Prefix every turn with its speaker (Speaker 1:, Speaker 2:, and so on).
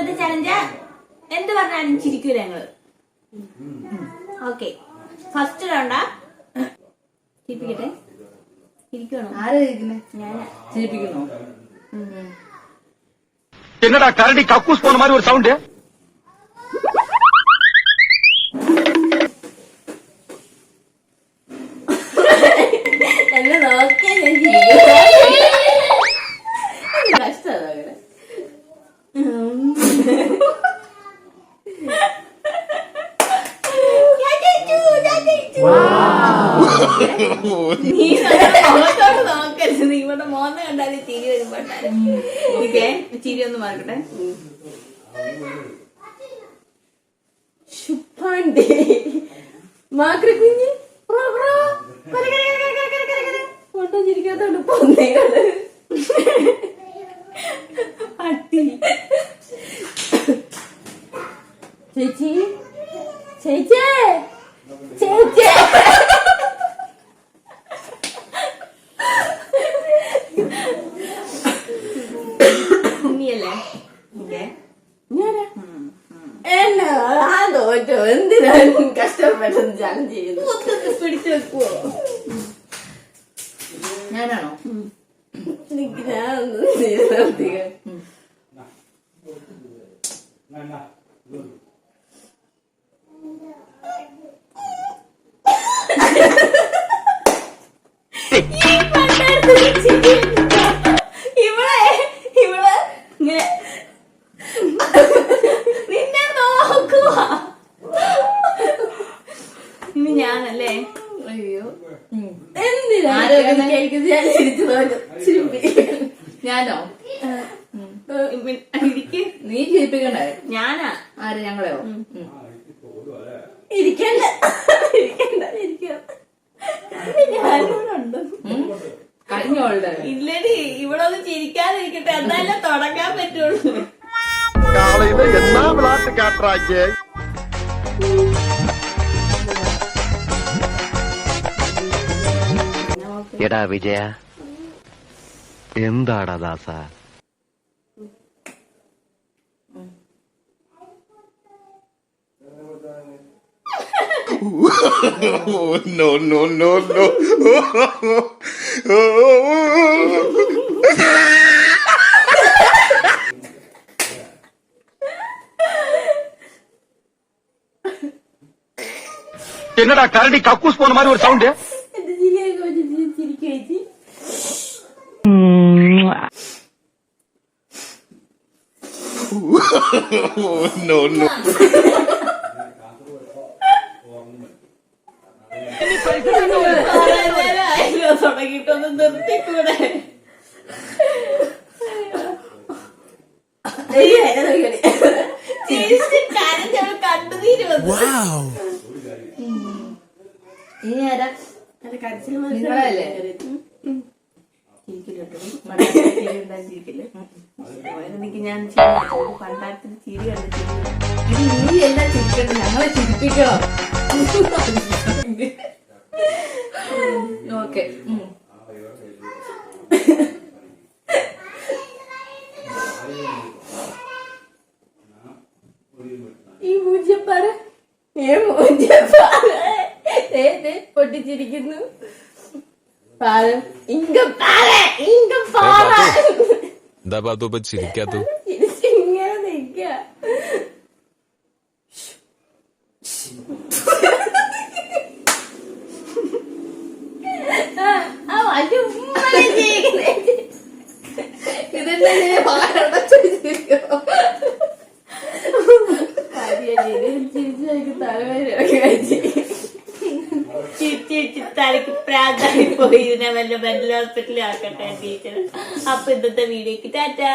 Speaker 1: ഇന്നത്തെ
Speaker 2: ചലഞ്ച്
Speaker 3: എന്ത് പറഞ്ഞാലും ചിരിക്കൂല ഞങ്ങൾ ഓക്കെ ഫസ്റ്റ് റൗണ്ടാ
Speaker 1: ചിരിപ്പിക്കട്ടെ? ചിരിക്കണോ ചിരിപ്പിക്കണോ என்னடா
Speaker 2: കരടി കക്കൂസ്
Speaker 1: പോണ മാതിരി ഒരു സൗണ്ട് നീ മുഖത്തോട്ട് നോക്കരുത് നീ ഇവിടെ മോന്ന കണ്ടാൽ ചിരി വരുമ്പോട്ടെ ചിരി ഒന്ന് മാറട്ടെ ശുപ്പാണ്ടി മാക്രി കുഞ്ഞ് കര. ചിരിക്കാത്തോണ്ട് പൊന്നേകൾ പട്ടി ചേച്ചി ചേച്ചി നീയല്ലേ
Speaker 2: എന്തിനാ കഷ്ടപ്പെട്ടത് ചാലഞ്ച് ചെയ്യുന്നു
Speaker 1: പിടിച്ചു വെക്കുവോ
Speaker 2: ഞാനാണോ
Speaker 1: എനിക്ക് ഞാൻ
Speaker 2: ഞാനോ
Speaker 1: ഇരിക്ക്
Speaker 2: നീ ചിരിപ്പിക്കണ്ടേ
Speaker 1: ഞാനാ
Speaker 2: ആര് ഞങ്ങളെയോ
Speaker 1: ഇരിക്കണ്ട ഇരിക്കണ്ട ഇരിക്കാം ഞാനിവിടെ
Speaker 2: കഴിഞ്ഞോളുടെ
Speaker 1: ഇല്ലടി ഇവിടെ ഒന്ന് ചിരിക്കാതിരിക്കട്ടെ എന്നാലേ തുടങ്ങാൻ പറ്റുള്ളൂ
Speaker 3: காலையில என்ன விளையாட்டு காட்டுறாங்க
Speaker 4: എടാ വിജയ എന്താടാ ദാസ
Speaker 3: no, no, no, no. என்னடா கரடி கக்கூஸ் போன மாதிரி ஒரு சவுண்ட் no, no.
Speaker 1: തുടങ്ങിയിട്ടൊന്ന് നിർത്തിക്കൂടെ ചിരിച്ച് കരഞ്ഞവൾ
Speaker 2: ആരാ
Speaker 1: അല്ല കരച്ചിൽ
Speaker 2: നിങ്ങളല്ലേ?
Speaker 1: എനിക്ക് ഞാൻ ചിരി പണ്ടാരത്തിന് ചിരി കണ്ട് ചിരി
Speaker 2: ഇത് നീ എല്ലാം ചിരിക്കണം ഞങ്ങളെ ചിരിപ്പിക്കണം ഓക്കെ.
Speaker 1: ഈ മൂഞ്ചപ്പാറ? ഏ മൂഞ്ചപ്പാറ. ഏ പൊട്ടിച്ചിരിക്കുന്നു. ഇങ്ക പാല. ഇങ്ക പാറ
Speaker 5: എന്താ പാത്തു ഇപ്പൊ ചിരിക്കാത്തു
Speaker 1: തലക്ക് പ്രാധാന്യം പോയി വല്ല മെന്റൽ ഹോസ്പിറ്റലിൽ ആക്കട്ടെ ടീച്ചർ അപ്പൊ ഇന്നത്തെ വീഡിയോക്ക് ടാറ്റാ.